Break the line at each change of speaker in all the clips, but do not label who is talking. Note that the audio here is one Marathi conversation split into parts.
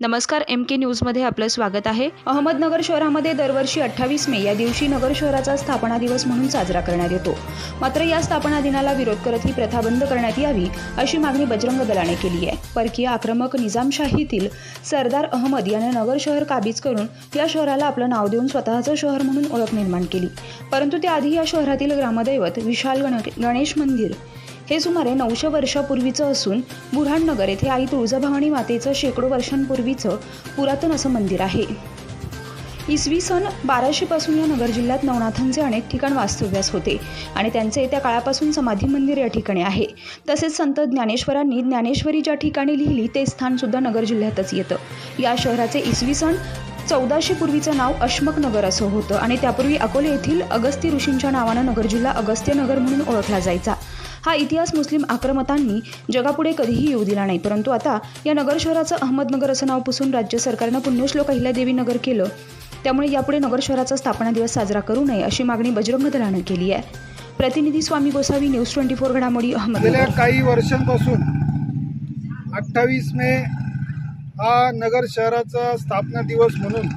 नमस्कार एम के न्यूजमध्ये आपलं स्वागत आहे. अहमदनगर शहरामध्ये दरवर्षी अठ्ठावीस मे या दिवशी नगर शहराचा स्थापना दिवस म्हणून साजरा करण्यात येतो. मात्र या स्थापना दिनाला विरोध करत ही प्रथा बंद करण्यात यावी अशी मागणी बजरंग दलाने केली आहे. परकीय आक्रमक निजामशाहीतील सरदार अहमद याने नगर शहर काबीज करून या शहराला आपलं नाव देऊन स्वतःचं शहर म्हणून ओळख निर्माण केली. परंतु त्याआधी या शहरातील ग्रामदैवत विशाल गण गणेश मंदिर हे सुमारे नऊशे वर्षापूर्वीचं असून बुऱ्हाणनगर येथे आई तुळजाभवानी मातेचं शेकडो वर्षांपूर्वीचं पुरातन असं मंदिर आहे. इसवी सन बाराशेपासून या नगर जिल्ह्यात नवनाथांचे अनेक ठिकाण वास्तव्यास होते आणि त्यांचे त्या काळापासून समाधी मंदिर या ठिकाणी आहे. तसेच संत ज्ञानेश्वरांनी ज्ञानेश्वरी ज्या ठिकाणी लिहिली ते स्थानसुद्धा नगर जिल्ह्यातच येतं. या शहराचे इसवी सन चौदाशे पूर्वीचं नाव अश्मक नगर असं होतं आणि त्यापूर्वी अकोले येथील अगस्ती ऋषींच्या नावानं नगर जिल्हा अगस्त्य नगर म्हणून ओळखला जायचा. हा इतिहास मुस्लिम आक्रमतांनी जगापुढे कधीही येऊ दिला नाही. परंतु आता या नगर शहराचं अहमदनगर असं नाव पुसून राज्य सरकारनं पुण्यश्लोक अहिल्यादेवी नगर केलं. त्यामुळे यापुढे नगर शहराचा स्थापना दिवस साजरा करू नये अशी मागणी बजरंग दलानं केली आहे. प्रतिनिधी Swami Gosavi news twenty four घडामोडी
गेल्या काही वर्षांपासून अठ्ठावीस मे हा नगर शहराचा स्थापना दिवस म्हणून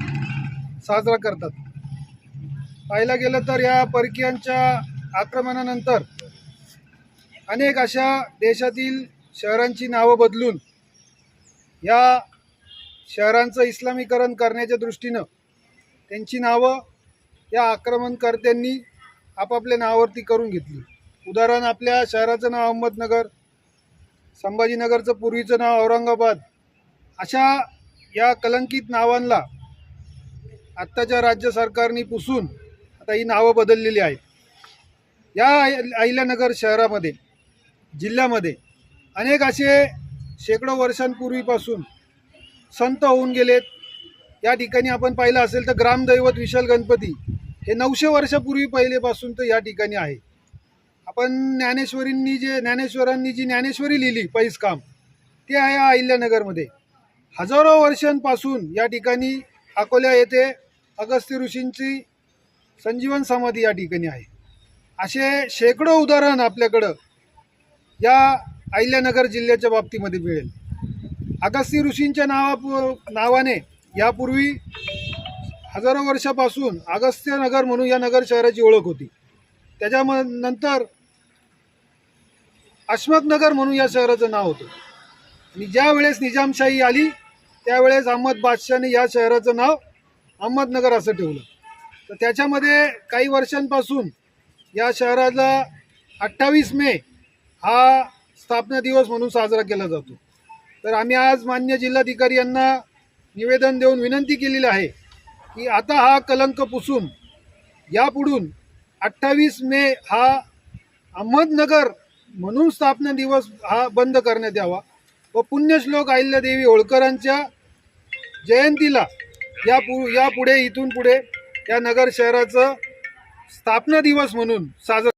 साजरा करतात. पाहायला गेलं तर या परकीयांच्या आक्रमणानंतर अनेक अशा देशातील शहरांची नावं बदलून या शहरांचं इस्लामीकरण करण्याच्या दृष्टीनं त्यांची नावं या आक्रमणकर्त्यांनी आपापल्या नावावरती करून घेतली. उदाहरण आपल्या शहराचं नाव अहमदनगर संभाजीनगरचं पूर्वीचं नाव औरंगाबाद अशा या कलंकित नावांना आत्ताच्या राज्य सरकारने पुसून आता ही नावं बदललेली आहेत. या अहिल्यानगर शहरामध्ये जिल्ह्यामध्ये अनेक असे शेकडो वर्षांपूर्वीपासून संत होऊन गेलेत. या ठिकाणी आपण पाहिलं असेल तर ग्रामदैवत विशाल गणपती हे नऊशे वर्षापूर्वी पहिलेपासून तर या ठिकाणी आहे. आपण ज्ञानेश्वरींनी जे ज्ञानेश्वरांनी जी ज्ञानेश्वरी लिहिली पैस काम ते आहे अहिल्यानगरमध्ये. हजारो वर्षांपासून या ठिकाणी अकोल्या येथे अगस्त्य ऋषींची संजीवन समाधी या ठिकाणी आहे. असे शेकडो उदाहरण आपल्याकडं या अहिल्यानगर जिल्ह्याच्या बाबतीमध्ये मिळेल. अगस्त्य ऋषींच्या नावा नावाने यापूर्वी हजारो वर्षापासून अगस्त्य नगर म्हणून या नगर शहराची ओळख होती. त्याच्याम नंतर अश्मकनगर म्हणून या शहराचं नाव होतं. आणि ज्यावेळेस निजामशाही आली त्यावेळेस अहमद बादशाहने या शहराचं नाव अहमदनगर असं ठेवलं. तर त्याच्यामध्ये काही वर्षांपासून या शहराला अठ्ठावीस मे हा स्थापना दिवस म्हणून साजरा केला जातो. तर आम्ही आज मान्य जिल्हाधिकारी यांना निवेदन देऊन विनंती केलेली आहे की आता हा कलंक पुसून यापुढून अठ्ठावीस मे हा अहमदनगर म्हणून स्थापना दिवस हा बंद करण्यात यावा व पुण्यश्लोक अहिल्यादेवी होळकरांच्या जयंतीला या पु यापुढे इथून पुढे या नगर शहराचं स्थापना दिवस म्हणून साजरा